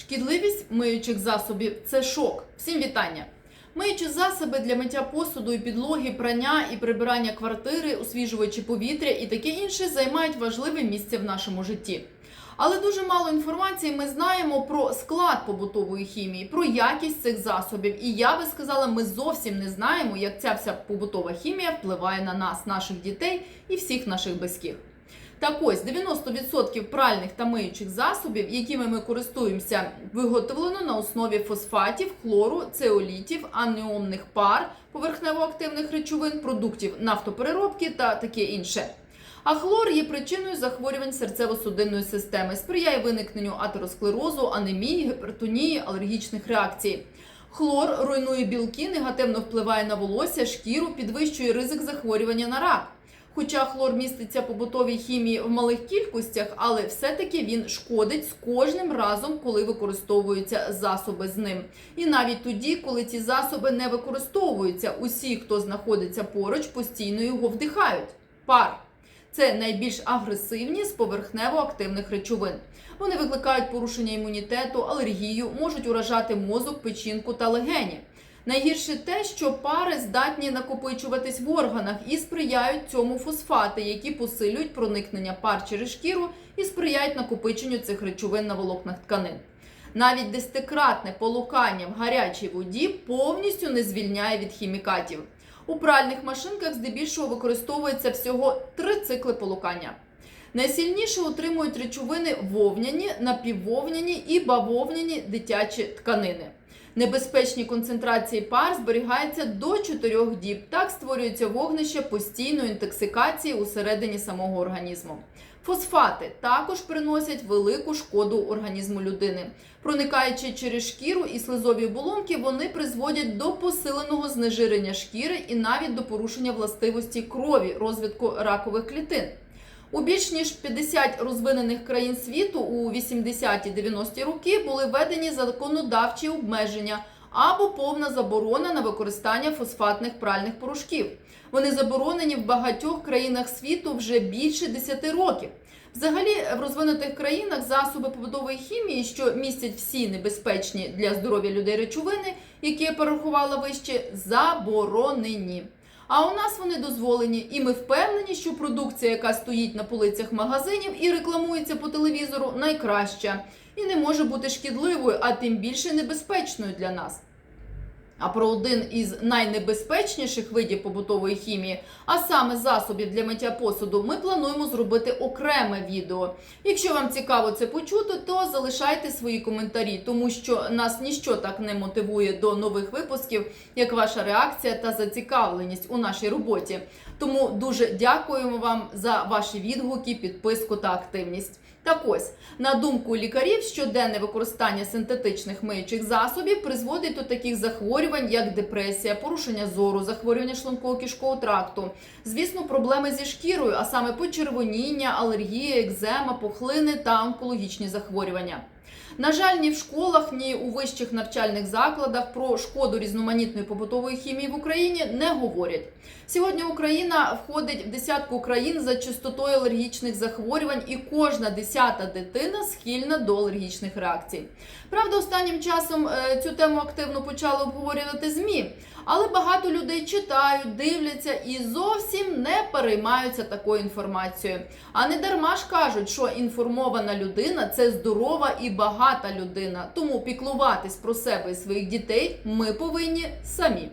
Шкідливість миючих засобів це шок. Всім вітання. Миючі засоби для миття посуду і підлоги, прання і прибирання квартири, освіжувачі повітря і таке інше займають важливе місце в нашому житті. Але дуже мало інформації ми знаємо про склад побутової хімії, про якість цих засобів. І я би сказала, ми зовсім не знаємо, як ця вся побутова хімія впливає на нас, наших дітей і всіх наших близьких. Так ось 90% пральних та миючих засобів, якими ми користуємося, виготовлено на основі фосфатів, хлору, цеолітів, аніонних пар, поверхнево-активних речовин, продуктів нафтопереробки та таке інше. А хлор є причиною захворювань серцево-судинної системи, сприяє виникненню атеросклерозу, анемії, гіпертонії, алергічних реакцій. Хлор руйнує білки, негативно впливає на волосся, шкіру, підвищує ризик захворювання на рак. Хоча хлор міститься побутовій хімії в малих кількостях, але все-таки він шкодить з кожним разом, коли використовуються засоби з ним. І навіть тоді, коли ці засоби не використовуються, усі, хто знаходиться поруч, постійно його вдихають. Пар. Це найбільш агресивні з поверхнево-активних речовин. Вони викликають порушення імунітету, алергію, можуть уражати мозок, печінку та легені. Найгірше те, що пари здатні накопичуватись в органах і сприяють цьому фосфати, які посилюють проникнення пар через шкіру і сприяють накопиченню цих речовин на волокнах тканин. Навіть десятикратне полукання в гарячій воді повністю не звільняє від хімікатів. У пральних машинках здебільшого використовується всього три цикли полукання. Найсильніше утримують речовини вовняні, напіввовняні і бавовняні дитячі тканини. Небезпечні концентрації пар зберігаються до 4 діб. Так створюється вогнище постійної інтоксикації усередині самого організму. Фосфати також приносять велику шкоду організму людини. Проникаючи через шкіру і слизові оболонки, вони призводять до посиленого знежирення шкіри і навіть до порушення властивості крові, розвитку ракових клітин. У більш ніж 50 розвинених країн світу у 80-90-ті роки були введені законодавчі обмеження або повна заборона на використання фосфатних пральних порошків. Вони заборонені в багатьох країнах світу вже більше 10 років. Взагалі, в розвинутих країнах засоби побутової хімії, що містять всі небезпечні для здоров'я людей речовини, які я перерахувала вище, заборонені. А у нас вони дозволені, і ми впевнені, що продукція, яка стоїть на полицях магазинів і рекламується по телевізору, найкраща і не може бути шкідливою, а тим більше небезпечною для нас. А про один із найнебезпечніших видів побутової хімії, а саме засобів для миття посуду, ми плануємо зробити окреме відео. Якщо вам цікаво це почути, то залишайте свої коментарі, тому що нас ніщо так не мотивує до нових випусків, як ваша реакція та зацікавленість у нашій роботі. Тому дуже дякуємо вам за ваші відгуки, підписку та активність. Так ось, на думку лікарів, щоденне використання синтетичних миючих засобів призводить до таких захворювань, як депресія, порушення зору, захворювання шлунково-кишкового тракту, звісно, проблеми зі шкірою, а саме почервоніння, алергія, екзема, пухлини та онкологічні захворювання. На жаль, ні в школах, ні у вищих навчальних закладах про шкоду різноманітної побутової хімії в Україні не говорять. Сьогодні Україна входить в десятку країн за частотою алергічних захворювань, і кожна десята дитина схильна до алергічних реакцій. Правда, останнім часом е, цю тему активно почали обговорювати ЗМІ, але багато людей читають, дивляться і зовсім не переймаються такою інформацією. А не дарма ж кажуть, що інформована людина це здорова і багата людина. Тому піклуватись про себе і своїх дітей ми повинні самі.